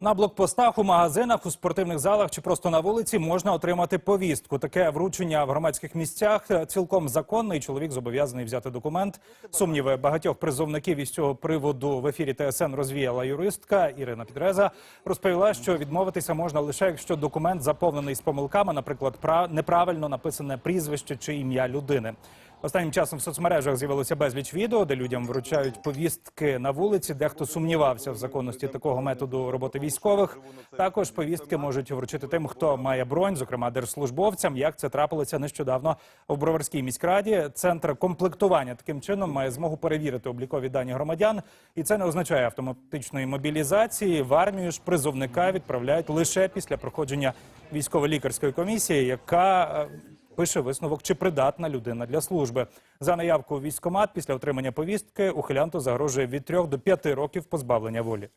На блокпостах, у магазинах, у спортивних залах чи просто на вулиці можна отримати повістку. Таке вручення в громадських місцях е, цілком законне, і чоловік зобов'язаний взяти документ. Сумніви багатьох призовників із цього приводу в ефірі ТСН розвіяла юристка Ірина Підреза. Розповіла, що відмовитися можна лише якщо документ заповнений з помилками, наприклад, пра- неправильно написане прізвище чи ім'я людини. Останнім часом в соцмережах з'явилося безліч відео, де людям вручають повістки на вулиці. Дехто сумнівався в законності такого методу роботи військових. Також повістки можуть вручити тим, хто має бронь, зокрема держслужбовцям. Як це трапилося нещодавно в Броварській міськраді. Центр комплектування таким чином має змогу перевірити облікові дані громадян, і це не означає автоматичної мобілізації. В армію ж призовника відправляють лише після проходження військово-лікарської комісії, яка е, пише висновок, чи придатна людина для служби. За наявку військкомат після отримання повістки ухилянту загрожує від 3 до 5 років позбавлення волі.